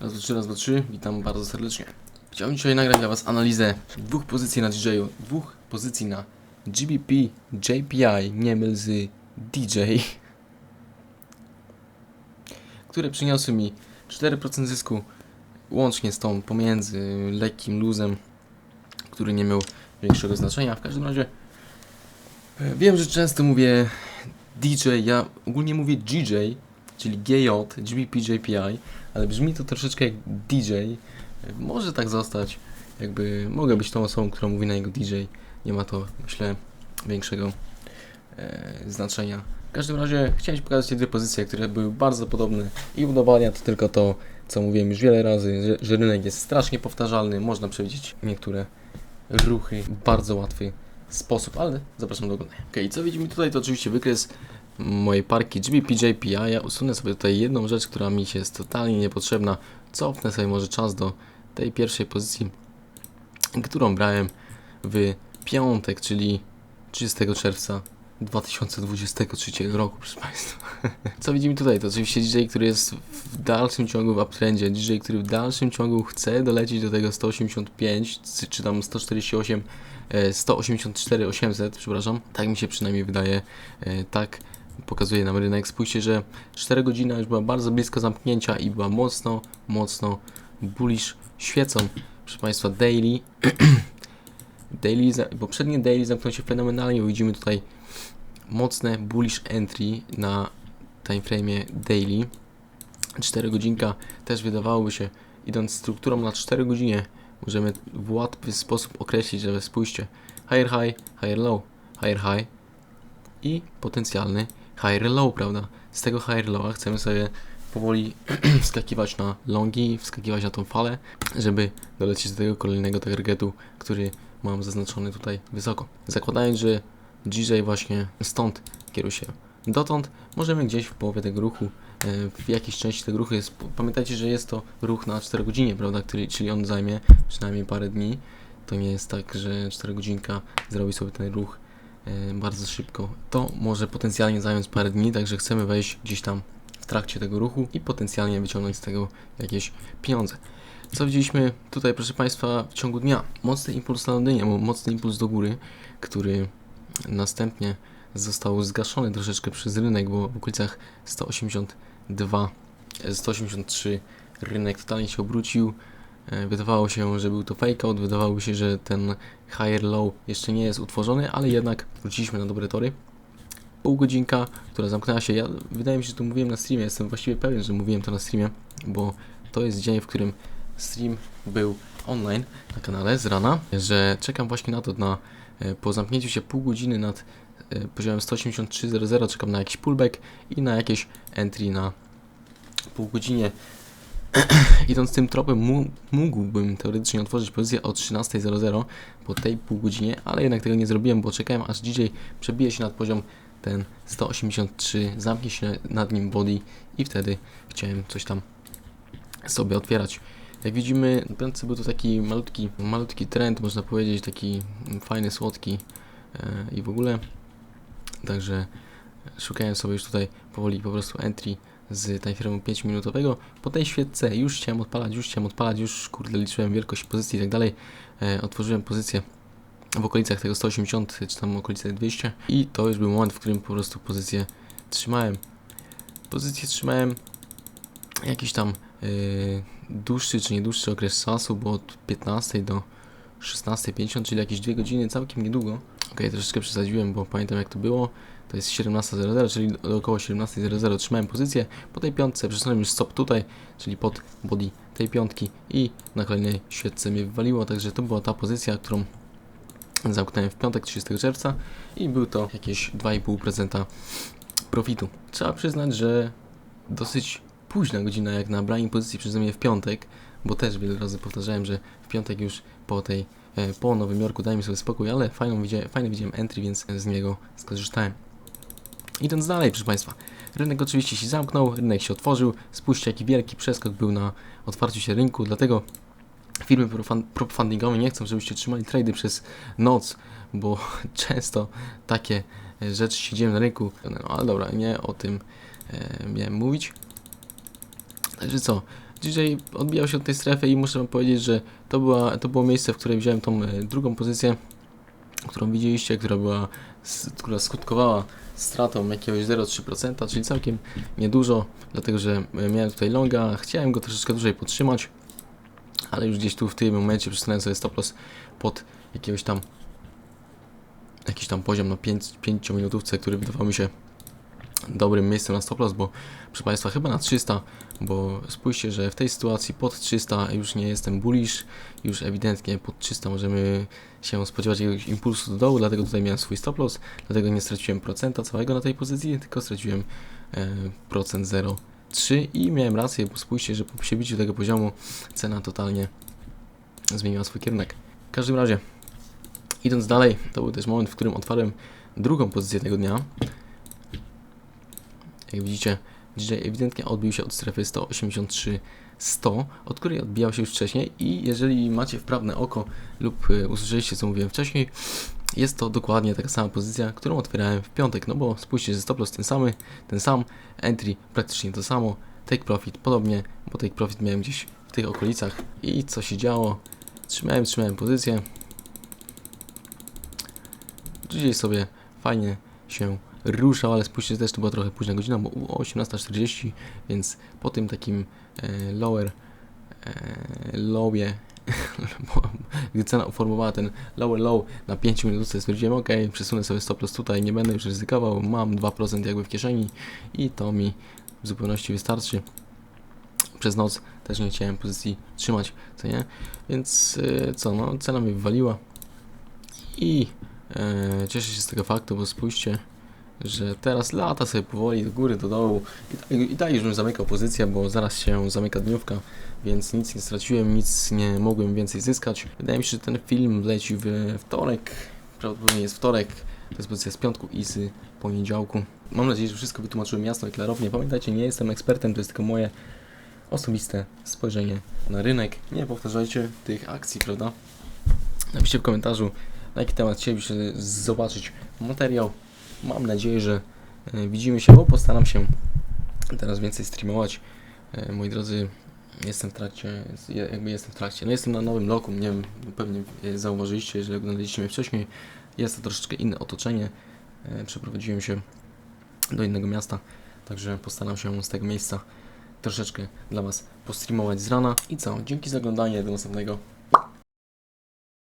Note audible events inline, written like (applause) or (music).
Raz, dwa, trzy, raz, dwa, trzy. Witam bardzo serdecznie. Chciałbym dzisiaj nagrać dla Was analizę dwóch pozycji na DJ-u, dwóch pozycji na GBP JPI, nie myl z DJ, które przyniosły mi 4% zysku łącznie z tą pomiędzy lekkim luzem, który nie miał większego znaczenia. W każdym razie e, wiem, że często mówię DJ, ja ogólnie mówię GJ, czyli GJ, GBP JPI, ale brzmi to troszeczkę jak DJ. Może tak zostać, jakby mogę być tą osobą, która mówi na jego DJ. Nie ma to, myślę, większego e, znaczenia. W każdym razie chciałem Ci pokazać te dwie pozycje, które były bardzo podobne i udowadnia to tylko to, co mówiłem już wiele razy, że, że rynek jest strasznie powtarzalny, można przewidzieć niektóre ruchy w bardzo łatwy sposób, ale zapraszam do oglądania. Ok, co widzimy tutaj to oczywiście wykres mojej parki GBP-JPI. Ja usunę sobie tutaj jedną rzecz, która mi się jest totalnie niepotrzebna. Cofnę sobie może czas do tej pierwszej pozycji, którą brałem w piątek, czyli 30 czerwca 2023 roku, proszę Państwa. (laughs) Co widzimy tutaj? To oczywiście DJ, który jest w dalszym ciągu w uptrendzie, DJ, który w dalszym ciągu chce dolecieć do tego 185, czy- tam 148, e, 184 800, przepraszam. Tak mi się przynajmniej wydaje. E, Tak pokazuje nam rynek. Spójrzcie, że 4 godzina już była bardzo blisko zamknięcia i była mocno, mocno bullish świecą. Proszę Państwa, daily. (clears throat) daily poprzednie daily zamknął się fenomenalnie. Widzimy tutaj mocne bullish entry na timeframe daily. 4 godzinka też wydawałoby się, idąc strukturą na 4 godzinie, możemy w łatwy sposób określić, że spójrzcie, higher high, higher low, higher high i potencjalny higher low, prawda? Z tego higher lowa chcemy sobie powoli (clears throat) wskakiwać na longi, wskakiwać na tą falę, żeby dolecieć do tego kolejnego targetu, który mam zaznaczony tutaj wysoko. Zakładając, że DJ właśnie stąd kieruje się dotąd, możemy gdzieś w połowie tego ruchu, e, w jakiejś części tego ruchu jest, pamiętajcie, że jest to ruch na 4 godziny, prawda, który, czyli on zajmie przynajmniej parę dni. To nie jest tak, że 4 godzinka zrobi sobie ten ruch bardzo szybko. To może potencjalnie zająć parę dni, także chcemy wejść gdzieś tam w trakcie tego ruchu i potencjalnie wyciągnąć z tego jakieś pieniądze. Co widzieliśmy tutaj, proszę Państwa, w ciągu dnia? Mocny impuls na Londynie, mocny impuls do góry, który następnie został zgaszony troszeczkę przez rynek, bo w okolicach 182, e, 183 rynek totalnie się obrócił. E, Wydawało się, że był to fake out, wydawało się, że ten higher low jeszcze nie jest utworzony, ale jednak wróciliśmy na dobre tory. Pół godzinka, która zamknęła się. Ja wydaje mi się, że to mówiłem na streamie. Jestem właściwie pewien, że mówiłem to na streamie, bo to jest dzień, w którym stream był online na kanale z rana, że czekam właśnie na to na e, po zamknięciu się pół godziny nad e, poziomem 183.00 czekam na jakiś pullback i na jakieś entry na pół godzinie. (clears throat) Idąc tym tropem mógłbym teoretycznie otworzyć pozycję o 13.00 po tej pół godzinie, ale jednak tego nie zrobiłem, bo czekałem aż DJ przebije się nad poziom ten 183, zamknie się nad nim body i wtedy chciałem coś tam sobie otwierać. Jak widzimy, piątce był to taki malutki, malutki trend, można powiedzieć, taki fajny, słodki e, i w ogóle. Także szukałem sobie już tutaj powoli po prostu entry z timeframe'u 5 minutowego. Po tej świetce już chciałem odpalać, już chciałem odpalać, już kurde liczyłem wielkość pozycji i tak dalej. E, otworzyłem pozycję w okolicach tego 180 czy tam okolice 200 i to już był moment, w którym po prostu pozycję trzymałem. Pozycję trzymałem jakiś tam yy, dłuższy czy nie dłuższy okres czasu, bo od 15 do 16.50, czyli jakieś 2 godziny, całkiem niedługo. Ok, troszeczkę przesadziłem, bo pamiętam jak to było. To jest 17.00, czyli około 17.00 trzymałem pozycję. Po tej piątce przesunąłem już stop tutaj, czyli pod body tej piątki i na kolejnej świetce mnie wywaliło, także to była ta pozycja, którą zamknąłem w piątek 30 czerwca i był to jakieś 2,5% profitu. Trzeba przyznać, że dosyć późna godzina jak na branie pozycji przeze mnie w piątek, bo też wiele razy powtarzałem, że w piątek już po tej, e, po Nowym Jorku dajmy sobie spokój, ale fajną fajny widziałem entry, więc z niego skorzystałem. Idąc dalej, proszę Państwa, rynek oczywiście się zamknął, rynek się otworzył, spójrzcie jaki wielki przeskok był na otwarciu się rynku, dlatego firmy propfundingowe nie chcą, żebyście trzymali trady przez noc, bo (laughs) często takie e, rzeczy się dzieją na rynku, no ale dobra, nie o tym e, miałem mówić. Także co, DJ odbijał się od tej strefy i muszę wam powiedzieć, że to, była, to było miejsce, w którym wziąłem tą e, drugą pozycję, którą widzieliście, która była, która skutkowała stratą jakiegoś 0,3%, czyli całkiem niedużo, dlatego że e, miałem tutaj longa, chciałem go troszeczkę dłużej podtrzymać, ale już gdzieś tu w tym momencie przesunąłem sobie stop loss pod jakiegoś tam jakiś tam poziom na 5 minutówce, który wydawał mi się dobrym miejscem na stop loss, bo proszę Państwa chyba na 300, bo spójrzcie, że w tej sytuacji pod 300 już nie jestem bullish, już ewidentnie pod 300 możemy się spodziewać jakiegoś impulsu do dołu, dlatego tutaj miałem swój stop loss, dlatego nie straciłem procenta całego na tej pozycji, tylko straciłem e, procent 0,3 i miałem rację, bo spójrzcie, że po przebiciu tego poziomu cena totalnie zmieniła swój kierunek. W każdym razie, idąc dalej, to był też moment, w którym otwarłem drugą pozycję tego dnia. Jak widzicie, DJ ewidentnie odbił się od strefy 183 100, od której odbijał się już wcześniej i jeżeli macie wprawne oko lub y, usłyszeliście co mówiłem wcześniej, jest to dokładnie taka sama pozycja, którą otwierałem w piątek, no bo spójrzcie, że stop loss ten samy, ten sam, entry praktycznie to samo, take profit podobnie, bo take profit miałem gdzieś w tych okolicach i co się działo, trzymałem, trzymałem pozycję, DJ sobie fajnie się ruszał, ale spójrzcie też, to była trochę późna godzina, bo o 18.40, więc po tym takim e, lower e, lowie, (laughs) gdy cena uformowała ten lower low na 5 minut, to stwierdziłem, ok, przesunę sobie stop loss tutaj, nie będę już ryzykował, mam 2% jakby w kieszeni i to mi w zupełności wystarczy. Przez noc też nie chciałem pozycji trzymać, co nie? Więc e, co, no cena mnie wywaliła i e, cieszę się z tego faktu, bo spójrzcie, że teraz lata sobie powoli do góry, do dołu i, i tak już bym zamykał pozycję, bo zaraz się zamyka dniówka, więc nic nie straciłem, nic nie mogłem więcej zyskać. Wydaje mi się, że ten film leci w wtorek, prawdopodobnie jest wtorek, to jest pozycja z piątku i z poniedziałku. Mam nadzieję, że wszystko wytłumaczyłem jasno i klarownie. Pamiętajcie, nie jestem ekspertem, to jest tylko moje osobiste spojrzenie na rynek. Nie powtarzajcie tych akcji, prawda? Napiszcie w komentarzu, na jaki temat chcielibyście zobaczyć materiał. Mam nadzieję, że e, widzimy się, bo postaram się teraz więcej streamować. E, Moi drodzy, jestem w trakcie, jakby jestem w trakcie, no jestem na nowym lokum, nie wiem, pewnie e, zauważyliście, jeżeli oglądaliście mnie wcześniej, jest to troszeczkę inne otoczenie, przeprowadziłem się do innego miasta, także postaram się z tego miejsca troszeczkę dla Was postreamować z rana. I co, dzięki za oglądanie, do następnego,